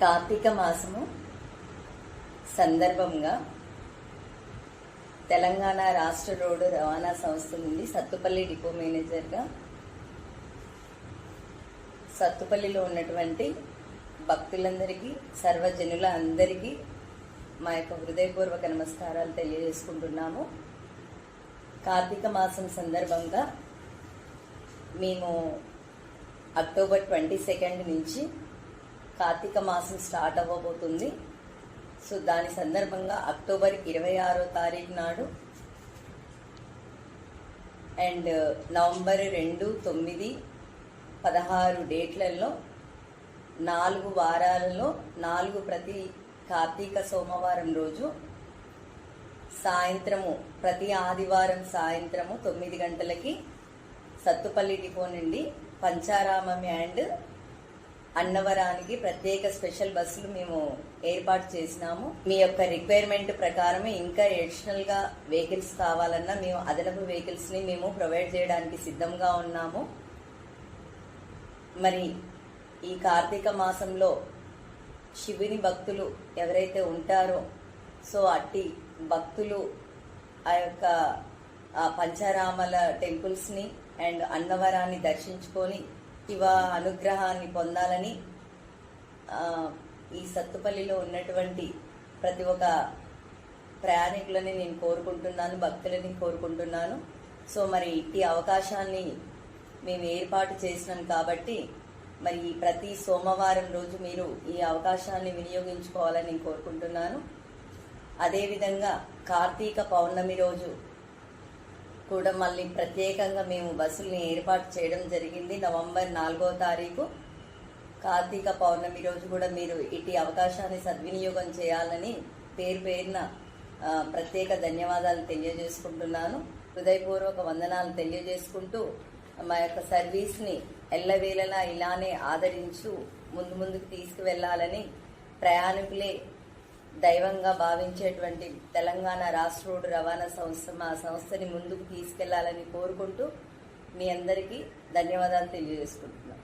కార్తీక మాసము సందర్భంగా తెలంగాణ రాష్ట్ర రోడ్డు రవాణా సంస్థ నుండి సత్తుపల్లి డిపో మేనేజర్గా సత్తుపల్లిలో ఉన్నటువంటి భక్తులందరికీ సర్వజనుల అందరికీ మా యొక్క హృదయపూర్వక నమస్కారాలు తెలియజేసుకుంటున్నాము. కార్తీక మాసం సందర్భంగా మేము అక్టోబర్ ట్వంటీ సెకండ్ నుంచి కార్తీక మాసం స్టార్ట్ అవ్వబోతుంది. సో దాని సందర్భంగా అక్టోబర్ ఇరవై ఆరో తారీఖు నాడు అండ్ నవంబర్ రెండు తొమ్మిది పదహారు డేట్లలో నాలుగు వారాలలో నాలుగు ప్రతి కార్తీక సోమవారం రోజు సాయంత్రము ప్రతి ఆదివారం సాయంత్రము తొమ్మిది గంటలకి సత్తుపల్లి డిపో నుండి పంచారామం అండ్ అన్నవరానికి ప్రత్యేక స్పెషల్ బస్సులు మేము ఏర్పాటు చేసినాము. మీ యొక్క రిక్వైర్మెంట్ ప్రకారం ఇంకా అడిషనల్గా వెహికల్స్ కావాలన్నా మేము అదనపు వెహికల్స్ని మేము ప్రొవైడ్ చేయడానికి సిద్ధంగా ఉన్నాము. మరి ఈ కార్తీక మాసంలో శివుని భక్తులు ఎవరైతే ఉంటారో సో అట్టి భక్తులు ఆ యొక్క ఆ పంచారామల టెంపుల్స్ని అండ్ అన్నవరాన్ని దర్శించుకొని శివ అనుగ్రహాన్ని పొందాలని ఈ సత్తుపల్లిలో ఉన్నటువంటి ప్రతి ఒక్క ప్రయాణికులని నేను కోరుకుంటున్నాను భక్తులని కోరుకుంటున్నాను. సో మరి ఈ అవకాశాన్ని మేము ఏర్పాటు చేసినాం కాబట్టి మరి ప్రతి సోమవారం రోజు మీరు ఈ అవకాశాన్ని వినియోగించుకోవాలని నేను కోరుకుంటున్నాను. అదేవిధంగా కార్తీక పౌర్ణమి రోజు కూడా మళ్ళీ ప్రత్యేకంగా మేము బస్సుల్ని ఏర్పాటు చేయడం జరిగింది. నవంబర్ నాలుగో తారీఖు కార్తీక పౌర్ణమి రోజు కూడా మీరు ఇటు అవకాశాన్ని సద్వినియోగం చేయాలని పేరు పేరున ప్రత్యేక ధన్యవాదాలు తెలియజేసుకుంటున్నాను. హృదయపూర్వక వందనాలు తెలియజేసుకుంటూ మా యొక్క సర్వీస్ని ఎల్లవేళలా ఇలానే ఆదరించు ముందు ముందుకు తీసుకువెళ్ళాలని ప్రయాణికులే దైవంగా భావించేటువంటి తెలంగాణ రాష్ట్ర రోడ్డు రవాణా సంస్థ మా సంస్థని ముందుకు తీసుకెళ్ళాలని కోరుకుంటూ మీ అందరికీ ధన్యవాదాలు తెలియజేసుకుంటున్నాను